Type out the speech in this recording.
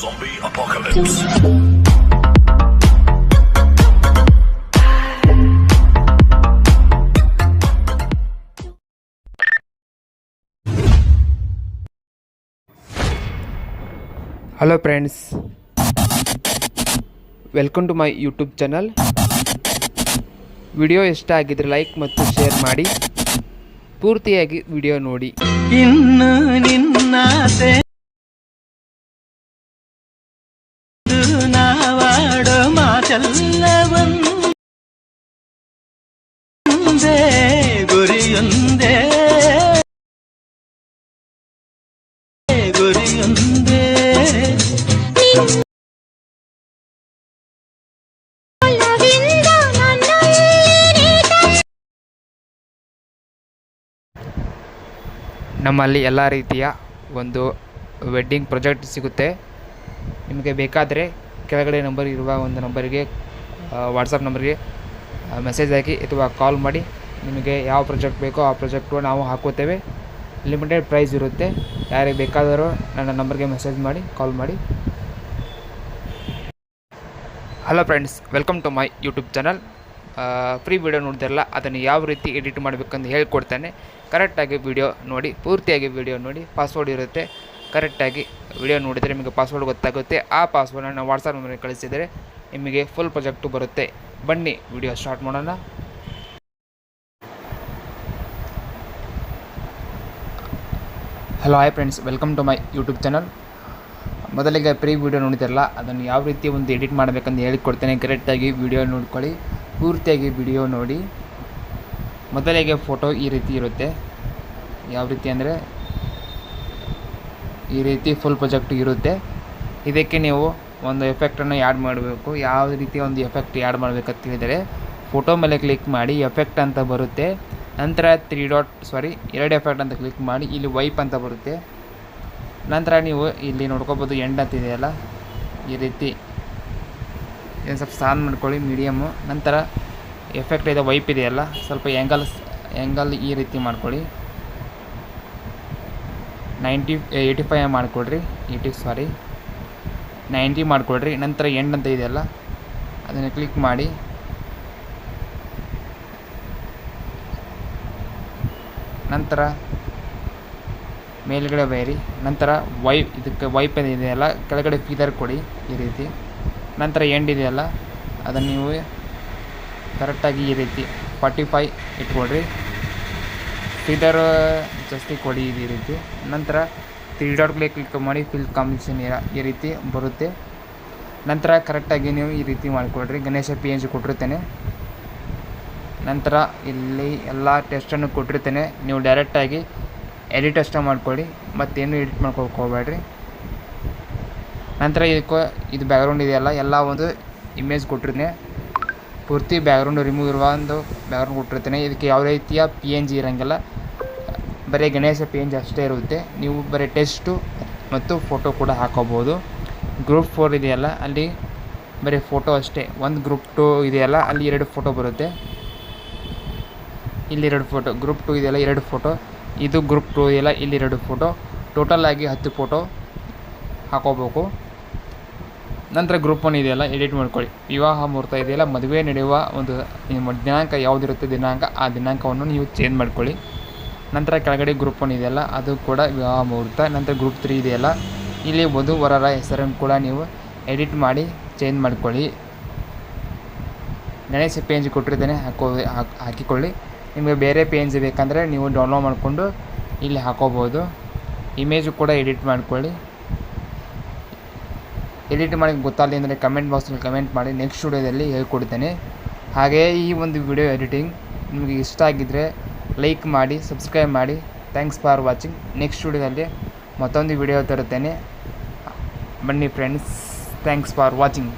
Zombie apocalypse. Hello friends welcome to my YouTube channel video ಇಷ್ಟ ಆಗಿದ್ರೆ like ಮತ್ತು share ಮಾಡಿ. ಪೂರ್ತಿಯಾಗಿ ವಿಡಿಯೋ ನೋಡಿ. ಇನ್ನು ನಿನ್ನಾಸೆ ಮಾತೆಲ್ಲವೊಂದೇ ಗುರಿಯೊಂದೇ. ನಮ್ಮಲ್ಲಿ ಎಲ್ಲ ರೀತಿಯ ಒಂದು ವೆಡ್ಡಿಂಗ್ ಪ್ರೊಜೆಕ್ಟ್ ಸಿಗುತ್ತೆ. ನಿಮಗೆ ಬೇಕಾದರೆ ಕೆಳಗಡೆ ನಂಬರ್ ಇರುವ ಒಂದು ನಂಬರಿಗೆ ವಾಟ್ಸಪ್ ನಂಬರ್ಗೆ ಮೆಸೇಜ್ ಹಾಕಿ ಅಥವಾ ಕಾಲ್ ಮಾಡಿ ನಿಮಗೆ ಯಾವ ಪ್ರಾಜೆಕ್ಟ್ ಬೇಕೋ ಆ ಪ್ರಾಜೆಕ್ಟು ನಾವು ಹಾಕೋತೇವೆ. ಲಿಮಿಟೆಡ್ ಪ್ರೈಸ್ ಇರುತ್ತೆ. ಯಾರಿಗೆ ಬೇಕಾದರೂ ನನ್ನ ನಂಬರ್ಗೆ ಮೆಸೇಜ್ ಮಾಡಿ ಕಾಲ್ ಮಾಡಿ. Hello friends welcome to my YouTube channel free video ನೋಡ್ತಿರಲ್ಲ, ಅದನ್ನು ಯಾವ ರೀತಿ ಎಡಿಟ್ ಮಾಡಬೇಕಂತ ಹೇಳ್ಕೊಡ್ತೇನೆ. ಕರೆಕ್ಟಾಗಿ ವಿಡಿಯೋ ನೋಡಿ, ಪೂರ್ತಿಯಾಗಿ ವಿಡಿಯೋ ನೋಡಿ ಪಾಸ್ವರ್ಡ್ ಇರುತ್ತೆ. ಕರೆಕ್ಟಾಗಿ ವಿಡಿಯೋ ನೋಡಿದರೆ ನಿಮಗೆ ಪಾಸ್ವರ್ಡ್ ಗೊತ್ತಾಗುತ್ತೆ. ಆ ಪಾಸ್ವರ್ಡನ್ನು ವಾಟ್ಸಪ್ ನಂಬರ್ಗೆ ಕಳಿಸಿದರೆ ನಿಮಗೆ ಫುಲ್ ಪ್ರೊಜೆಕ್ಟು ಬರುತ್ತೆ. ಬನ್ನಿ, ವಿಡಿಯೋ ಸ್ಟಾರ್ಟ್ ಮಾಡೋಣ. Hello hi friends welcome to my YouTube channel ಮೊದಲಿಗೆ ಪ್ರೀ ವಿಡಿಯೋ ನೋಡಿದಿರಲ್ಲ, ಅದನ್ನು ಯಾವ ರೀತಿ ಒಂದು ಎಡಿಟ್ ಮಾಡಬೇಕಂತ ಹೇಳಿಕೊಡ್ತೇನೆ. ಕರೆಕ್ಟಾಗಿ ವಿಡಿಯೋ ನೋಡ್ಕೊಳ್ಳಿ. ಪೂರ್ತಿಯಾಗಿ ವಿಡಿಯೋ ನೋಡಿ. ಮೊದಲಿಗೆ ಫೋಟೋ ಈ ರೀತಿ ಇರುತ್ತೆ. ಯಾವ ರೀತಿ ಅಂದರೆ ಈ ರೀತಿ ಫುಲ್ ಪ್ರೊಜೆಕ್ಟ್ ಇರುತ್ತೆ. ಇದಕ್ಕೆ ನೀವು ಒಂದು ಎಫೆಕ್ಟನ್ನು ಆ್ಯಡ್ ಮಾಡಬೇಕು. ಯಾವ ರೀತಿ ಒಂದು ಎಫೆಕ್ಟ್ ಆ್ಯಡ್ ಮಾಡಬೇಕಂತ ಹೇಳಿದರೆ ಫೋಟೋ ಮೇಲೆ ಕ್ಲಿಕ್ ಮಾಡಿ ಎಫೆಕ್ಟ್ ಅಂತ ಬರುತ್ತೆ. ನಂತರ ತ್ರೀ ಡಾಟ್ ಸಾರಿ ಎರಡು ಎಫೆಕ್ಟ್ ಅಂತ ಕ್ಲಿಕ್ ಮಾಡಿ ಇಲ್ಲಿ ವೈಪ್ ಅಂತ ಬರುತ್ತೆ. ನಂತರ ನೀವು ಇಲ್ಲಿ ನೋಡ್ಕೋಬೋದು ಎಂಡ್ ಅಂತ ಇದೆಯಲ್ಲ ಈ ರೀತಿ. ಏನು ಸ್ವಲ್ಪ ಸಾನ್ ಮಾಡ್ಕೊಳ್ಳಿ ಮೀಡಿಯಮ್ಮು ನಂತರ ಎಫೆಕ್ಟ್ ಇದೆ ವೈಪ್ ಇದೆಯಲ್ಲ ಸ್ವಲ್ಪ ಎಂಗಲ್ಸ್ ಎಂಗಲ್ ಈ ರೀತಿ ಮಾಡ್ಕೊಳ್ಳಿ. ನೈಂಟಿ ಏಯ್ಟಿ ಫೈವ್ ಮಾಡಿಕೊಡ್ರಿ. ಏಯ್ಟಿ ಸಾರಿ ನೈಂಟಿ ಮಾಡಿಕೊಡ್ರಿ. ನಂತರ ಎಂಡ್ ಅಂತ ಇದೆಯಲ್ಲ ಅದನ್ನು ಕ್ಲಿಕ್ ಮಾಡಿ. ನಂತರ ಮೇಲ್ಗಡೆ ಬೈರಿ. ನಂತರ ವೈ ಇದಕ್ಕೆ ವೈಪ್ ಇದೆಯಲ್ಲ ಕೆಳಗಡೆ ಫೀದರ್ ಕೊಡಿ ಈ ರೀತಿ. ನಂತರ ಎಂಡ್ ಇದೆಯಲ್ಲ ಅದನ್ನು ನೀವು ಕರೆಕ್ಟಾಗಿ ಈ ರೀತಿ ಫಾರ್ಟಿ ಫೈ ಇಟ್ಕೊಳ್ರಿ ಫೀದರ್ ಜಾಸ್ತಿ ಕೊಡಿ ಈ ರೀತಿ. ನಂತರ ತ್ರೀ ಡಾಟ್ ಕ್ಲಿಕ್ ಮಾಡಿ ಫಿಲ್ ಕಾಂಬಿನೇಷನ್ ಈ ರೀತಿ ಬರುತ್ತೆ. ನಂತರ ಕರೆಕ್ಟಾಗಿ ನೀವು ಈ ರೀತಿ ಮಾಡಿಕೊಡ್ರಿ ಗಣೇಶ ಪಿ ಎನ್ ಜಿ ಕೊಟ್ಟಿರ್ತೇನೆ. ನಂತರ ಇಲ್ಲಿ ಎಲ್ಲ ಟೆಸ್ಟನ್ನು ಕೊಟ್ಟಿರ್ತೇನೆ. ನೀವು ಡೈರೆಕ್ಟಾಗಿ ಎಡಿಟ್ ಅಷ್ಟೇ ಮಾಡ್ಕೊಳ್ಳಿ. ಮತ್ತೇನು ಎಡಿಟ್ ಮಾಡ್ಕೊಳಕ್ಕೆ ಹೋಗ್ಬೇಡ್ರಿ. ನಂತರ ಇದಕ್ಕೆ ಇದು ಬ್ಯಾಕ್ಗ್ರೌಂಡ್ ಇದೆಯಲ್ಲ, ಎಲ್ಲ ಒಂದು ಇಮೇಜ್ ಕೊಟ್ಟಿರ್ತೇನೆ. ಪೂರ್ತಿ ಬ್ಯಾಕ್ಗ್ರೌಂಡ್ ರಿಮೂವ್ ಇರುವ ಒಂದು ಬ್ಯಾಕ್ಗ್ರೌಂಡ್ ಕೊಟ್ಟಿರ್ತೇನೆ. ಇದಕ್ಕೆ ಯಾವ ರೀತಿಯ ಪಿ ಎನ್ ಜಿ ಇರೋಂಗಿಲ್ಲ. ಬರೀ ಗಣೇಶ ಪಿ ಎನ್ ಜಿ ಅಷ್ಟೇ ಇರುತ್ತೆ. ನೀವು ಬರೀ ಟೆಸ್ಟು ಮತ್ತು ಫೋಟೋ ಕೂಡ ಹಾಕೋಬೋದು. ಗ್ರೂಪ್ ಫೋರ್ ಇದೆಯಲ್ಲ, ಅಲ್ಲಿ ಬರೀ ಫೋಟೋ ಅಷ್ಟೇ. ಒಂದು ಗ್ರೂಪ್ ಟು ಇದೆಯಲ್ಲ, ಅಲ್ಲಿ ಎರಡು ಫೋಟೋ ಬರುತ್ತೆ. ಇಲ್ಲಿ ಎರಡು ಫೋಟೋ ಗ್ರೂಪ್ ಟು ಇದೆಯಲ್ಲ, ಎರಡು ಫೋಟೋ ಇದು ಗ್ರೂಪ್ ಟು ಇದೆಯಲ್ಲ, ಇಲ್ಲಿ ಎರಡು ಫೋಟೋ ಟೋಟಲ್ ಆಗಿ ಹತ್ತು ಫೋಟೋ ಹಾಕೋಬೇಕು. ನಂತರ ಗ್ರೂಪ್ ಒನ್ ಇದೆಯಲ್ಲ ಎಡಿಟ್ ಮಾಡ್ಕೊಳ್ಳಿ. ವಿವಾಹ ಮುಹೂರ್ತ ಇದೆಯಲ್ಲ, ಮದುವೆ ನಡೆಯುವ ಒಂದು ನಿಮ್ಮ ದಿನಾಂಕ ಯಾವುದಿರುತ್ತೆ ದಿನಾಂಕ, ಆ ದಿನಾಂಕವನ್ನು ನೀವು ಚೇಂಜ್ ಮಾಡ್ಕೊಳ್ಳಿ. ನಂತರ ಕೆಳಗಡೆ ಗ್ರೂಪ್ ಒನ್ ಇದೆಯಲ್ಲ, ಅದು ಕೂಡ ವಿವಾಹ ಮುಹೂರ್ತ. ನಂತರ ಗ್ರೂಪ್ ತ್ರೀ ಇದೆಯಲ್ಲ, ಇಲ್ಲಿ ವಧು ವರರ ಹೆಸರನ್ನು ಕೂಡ ನೀವು ಎಡಿಟ್ ಮಾಡಿ ಚೇಂಜ್ ಮಾಡ್ಕೊಳ್ಳಿ. ಗಣೇಶ ಪೇಂಜ್ ಕೊಟ್ಟಿರ್ತೇನೆ, ಹಾಕೋ, ಹಾಕ್- ಹಾಕಿಕೊಳ್ಳಿ. ನಿಮಗೆ ಬೇರೆ ಪೇಂಜ್ ಬೇಕಂದರೆ ನೀವು ಡೌನ್ಲೋಡ್ ಮಾಡಿಕೊಂಡು ಇಲ್ಲಿ ಹಾಕೋಬೋದು. ಇಮೇಜು ಕೂಡ ಎಡಿಟ್ ಮಾಡ್ಕೊಳ್ಳಿ. ಎಡಿಟ್ ಮಾಡಿ ಗೊತ್ತಾಗಲಿ ಅಂದರೆ ಕಮೆಂಟ್ ಬಾಕ್ಸಲ್ಲಿ ಕಮೆಂಟ್ ಮಾಡಿ ನೆಕ್ಸ್ಟ್ ವಿಡಿಯೋದಲ್ಲಿ ಹೇಳ್ಕೊಡ್ತೇನೆ. ಹಾಗೆಯೇ ಈ ಒಂದು ವಿಡಿಯೋ ಎಡಿಟಿಂಗ್ ನಿಮಗೆ ಇಷ್ಟ ಆಗಿದ್ದರೆ ಲೈಕ್ ಮಾಡಿ, ಸಬ್ಸ್ಕ್ರೈಬ್ ಮಾಡಿ. Thanks for watching. ನೆಕ್ಸ್ಟ್ ವಿಡಿಯೋದಲ್ಲಿ ಮತ್ತೊಂದು ವಿಡಿಯೋ ತರುತ್ತೇನೆ. ಬನ್ನಿ ಫ್ರೆಂಡ್ಸ್. Thanks for watching.